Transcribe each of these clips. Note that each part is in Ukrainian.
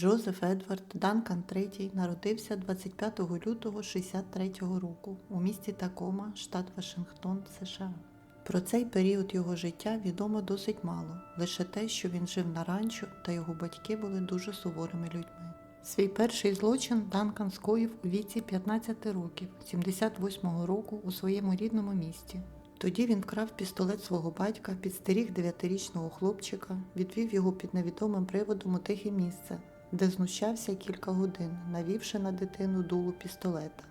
Джозеф Едвард Данкан III народився 25 лютого 63 року у місті Такома, штат Вашингтон, США. Про цей період його життя відомо досить мало, лише те, що він жив на ранчо та його батьки були дуже суворими людьми. Свій перший злочин Данкан скоїв у віці 15 років, 78-го року у своєму рідному місті. Тоді він вкрав пістолет свого батька, підстеріг дев'ятирічного хлопчика, відвів його під невідомим приводом у тихе місце, де знущався кілька годин, навівши на дитину дулу пістолета.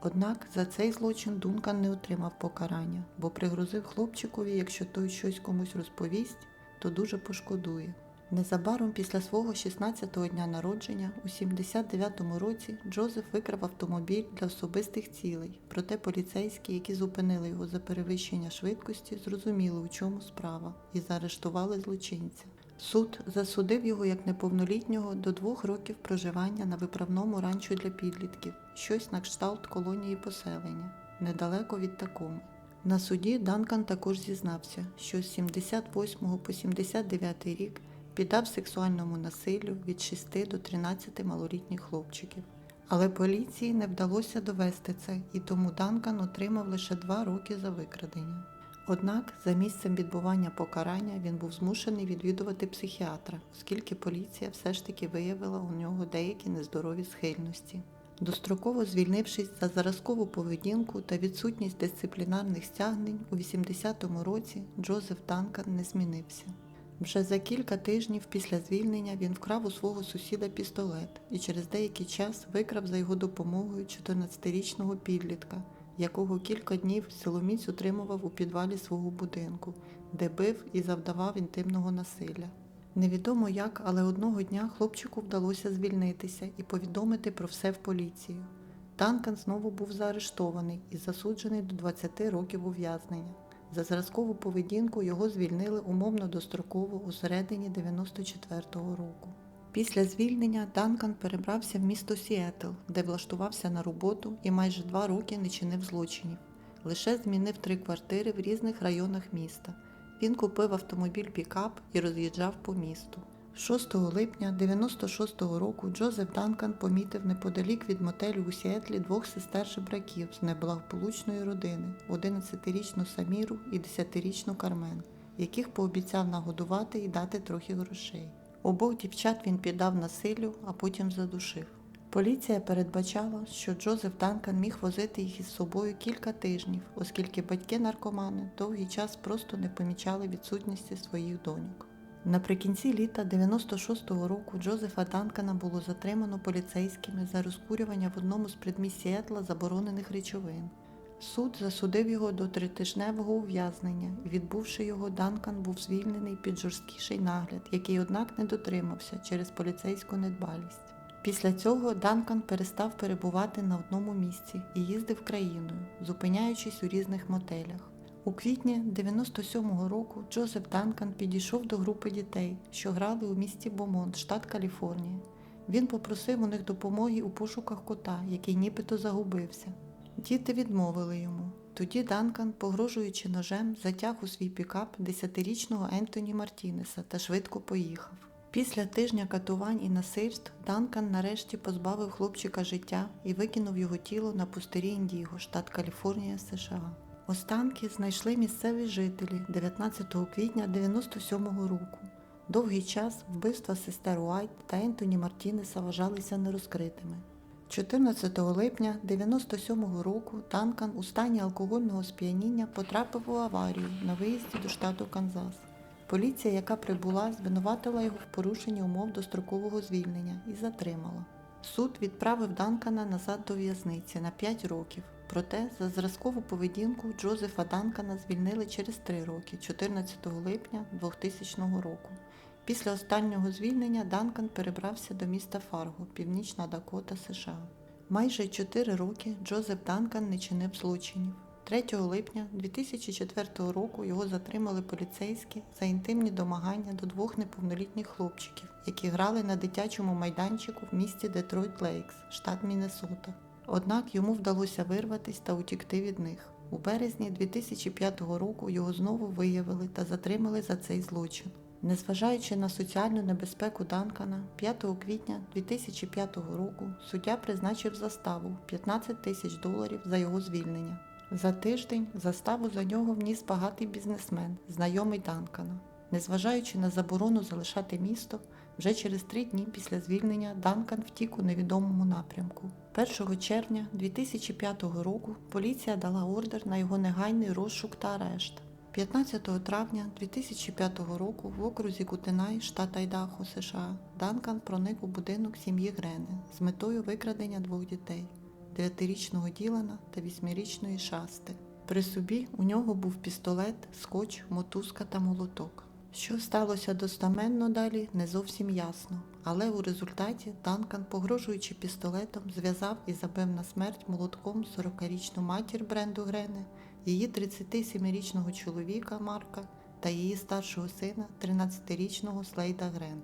Однак за цей злочин Дункан не отримав покарання, бо пригрозив хлопчикові, якщо той щось комусь розповість, то дуже пошкодує. Незабаром після свого 16-го дня народження у 79-му році Джозеф викрав автомобіль для особистих цілей, проте поліцейські, які зупинили його за перевищення швидкості, зрозуміли, у чому справа, і заарештували злочинця. Суд засудив його як неповнолітнього до двох років проживання на виправному ранчо для підлітків, щось на кшталт колонії поселення, недалеко від Такоми. На суді Данкан також зізнався, що з 78 по 79 рік піддав сексуальному насиллю від 6 до 13 малолітніх хлопчиків. Але поліції не вдалося довести це, і тому Данкан отримав лише два роки за викрадення. Однак за місцем відбування покарання він був змушений відвідувати психіатра, оскільки поліція все ж таки виявила у нього деякі нездорові схильності. Достроково звільнившись за заразкову поведінку та відсутність дисциплінарних стягнень, у 80-му році Джозеф Данкан не змінився. Вже за кілька тижнів після звільнення він вкрав у свого сусіда пістолет і через деякий час викрав за його допомогою 14-річного підлітка, якого кілька днів силоміць утримував у підвалі свого будинку, де бив і завдавав інтимного насилля. Невідомо як, але одного дня хлопчику вдалося звільнитися і повідомити про все в поліцію. Данкан знову був заарештований і засуджений до 20 років ув'язнення. За зразкову поведінку його звільнили умовно достроково у середині 94-го року. Після звільнення Данкан перебрався в місто Сіетл, де влаштувався на роботу і майже два роки не чинив злочинів. Лише змінив три квартири в різних районах міста. Він купив автомобіль пікап і роз'їжджав по місту. 6 липня 96-го року Джозеф Данкан помітив неподалік від мотелю у Сіетлі двох сестер жебраків з неблагополучної родини 11-річну Саміру і 10-річну Кармен, яких пообіцяв нагодувати і дати трохи грошей. Обох дівчат він піддав насиллю, а потім задушив. Поліція передбачала, що Джозеф Данкан міг возити їх із собою кілька тижнів, оскільки батьки-наркомани довгий час просто не помічали відсутності своїх доньок. Наприкінці літа 96-го року Джозефа Данкана було затримано поліцейськими за розкурювання в одному з предмість Сіетла заборонених речовин. Суд засудив його до тритижневого ув'язнення, відбувши його, Данкан був звільнений під жорсткіший нагляд, який, однак, не дотримався через поліцейську недбалість. Після цього Данкан перестав перебувати на одному місці і їздив країною, зупиняючись у різних мотелях. У квітні 97-го року Джозеф Данкан підійшов до групи дітей, що грали у місті Бомонт, штат Каліфорнія. Він попросив у них допомоги у пошуках кота, який нібито загубився. Діти відмовили йому. Тоді Данкан, погрожуючи ножем, затяг у свій пікап 10-річного Ентоні Мартінеса та швидко поїхав. Після тижня катувань і насильств Данкан нарешті позбавив хлопчика життя і викинув його тіло на пустирі Індіго, штат Каліфорнія, США. Останки знайшли місцеві жителі 19 квітня 97-го року. Довгий час вбивства сестер Уайт та Ентоні Мартінеса вважалися нерозкритими. 14 липня 97-го року Данкан у стані алкогольного сп'яніння потрапив у аварію на виїзді до штату Канзас. Поліція, яка прибула, звинуватила його в порушенні умов дострокового звільнення і затримала. Суд відправив Данкана назад до в'язниці на 5 років. Проте за зразкову поведінку Джозефа Данкана звільнили через 3 роки, 14 липня 2000 року. Після останнього звільнення Данкан перебрався до міста Фарго, Північна Дакота, США. Майже 4 роки Джозеф Данкан не чинив злочинів. 3 липня 2004 року його затримали поліцейські за інтимні домагання до двох неповнолітніх хлопчиків, які грали на дитячому майданчику в місті Детройт Лейкс, штат Міннесота. Однак йому вдалося вирватися та утікти від них. У березні 2005 року його знову виявили та затримали за цей злочин. Незважаючи на соціальну небезпеку Данкана, 5 квітня 2005 року суддя призначив заставу 15 тисяч доларів за його звільнення. За тиждень заставу за нього вніс багатий бізнесмен, знайомий Данкана. Незважаючи на заборону залишати місто, вже через три дні після звільнення Данкан втік у невідомому напрямку. 1 червня 2005 року поліція дала ордер на його негайний розшук та арешт. 15 травня 2005 року в окрузі Кутенай, штат Айдахо, США, Данкан проник у будинок сім'ї Грени з метою викрадення двох дітей 9-річного Ділана та 8-річної Шасти. При собі у нього був пістолет, скотч, мотузка та молоток. Що сталося достаменно далі, не зовсім ясно, але у результаті Данкан, погрожуючи пістолетом, зв'язав і забив на смерть молотком 40-річну матір Бренду Грени, її 37-річного чоловіка Марка та її старшого сина, 13-річного Слейда Грен.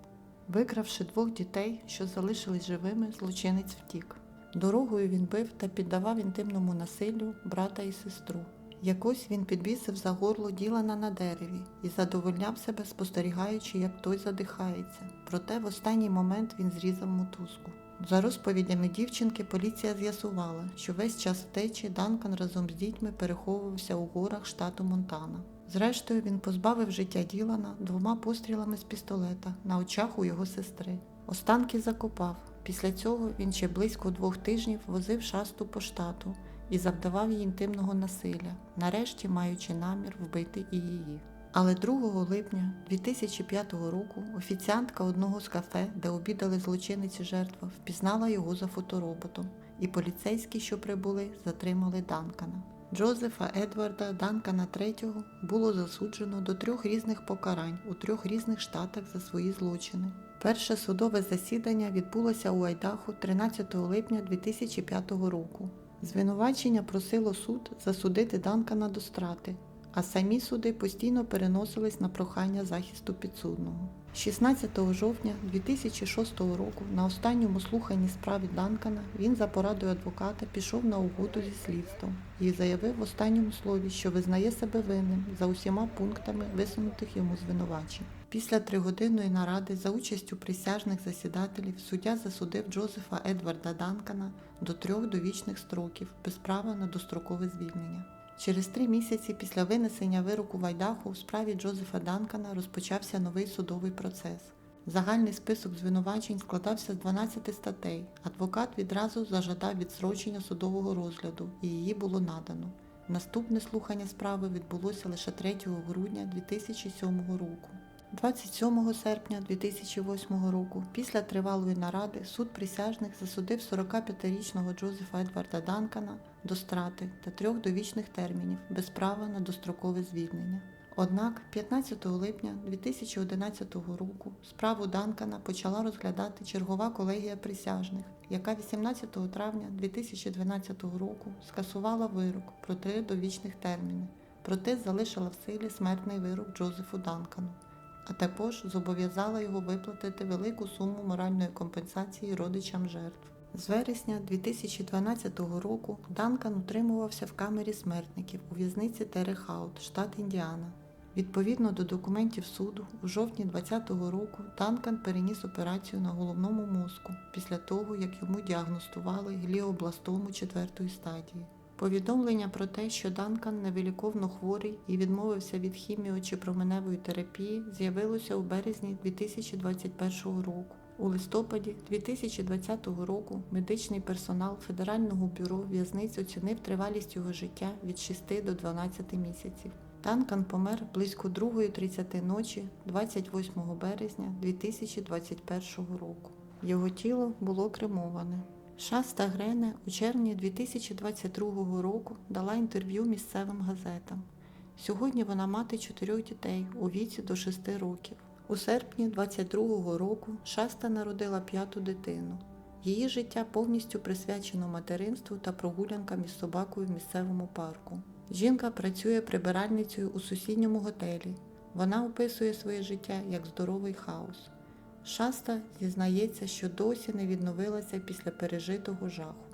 Викравши двох дітей, що залишились живими, злочинець втік. Дорогою він бив та піддавав інтимному насиллю брата і сестру. Якось він підвісив за горло Ділана на дереві і задовольняв себе, спостерігаючи, як той задихається. Проте в останній момент він зрізав мотузку. За розповідями дівчинки, поліція з'ясувала, що весь час втечі Данкан разом з дітьми переховувався у горах штату Монтана. Зрештою, він позбавив життя Ділана двома пострілами з пістолета на очах у його сестри. Останки закопав. Після цього він ще близько двох тижнів возив шасту по штату і завдавав їй інтимного насилля, нарешті маючи намір вбити і її. Але 2 липня 2005 року офіціантка одного з кафе, де обідали злочинець і жертва, впізнала його за фотороботом, і поліцейські, що прибули, затримали Данкана. Джозефа Едварда Данкана III було засуджено до трьох різних покарань у трьох різних штатах за свої злочини. Перше судове засідання відбулося у Айдаху 13 липня 2005 року. Звинувачення просило суд засудити Данкана до страти, а самі суди постійно переносились на прохання захисту підсудного. 16 жовтня 2006 року на останньому слуханні справи Данкана він за порадою адвоката пішов на угоду зі слідством і заявив в останньому слові, що визнає себе винним за усіма пунктами висунутих йому звинувачень. Після тригодинної наради за участю присяжних засідателів суддя засудив Джозефа Едварда Данкана до трьох довічних строків без права на дострокове звільнення. Через три місяці після винесення вироку Вайдаху у справі Джозефа Данкана розпочався новий судовий процес. Загальний список звинувачень складався з 12 статей. Адвокат відразу зажадав відсрочення судового розгляду, і її було надано. Наступне слухання справи відбулося лише 3 грудня 2007 року. 27 серпня 2008 року, після тривалої наради, суд присяжних засудив 45-річного Джозефа Едварда Данкана до страти та трьох довічних термінів без права на дострокове звільнення. Однак 15 липня 2011 року справу Данкана почала розглядати чергова колегія присяжних, яка 18 травня 2012 року скасувала вирок про три довічних терміни, проте залишила в силі смертний вирок Джозефу Данкану а також зобов'язала його виплатити велику суму моральної компенсації родичам жертв. З вересня 2012 року Данкан утримувався в камері смертників у в'язниці Терехаут, штат Індіана. Відповідно до документів суду, у жовтні 2020 року Данкан переніс операцію на головному мозку після того, як йому діагностували гліобластому четвертої стадії. Повідомлення про те, що Данкан невиліковно хворий і відмовився від хіміо чи променевої терапії, з'явилося у березні 2021 року. У листопаді 2020 року медичний персонал Федерального бюро в'язниць оцінив тривалість його життя від 6 до 12 місяців. Данкан помер близько 2.30 ночі 28 березня 2021 року. Його тіло було кремоване. Шаста Грене у червні 2022 року дала інтерв'ю місцевим газетам. Сьогодні вона мати чотирьох дітей у віці до 6 років. У серпні 22-го року Шаста народила п'яту дитину. Її життя повністю присвячено материнству та прогулянкам із собакою в місцевому парку. Жінка працює прибиральницею у сусідньому готелі. Вона описує своє життя як здоровий хаос. Шаста зізнається, що досі не відновилася після пережитого жаху.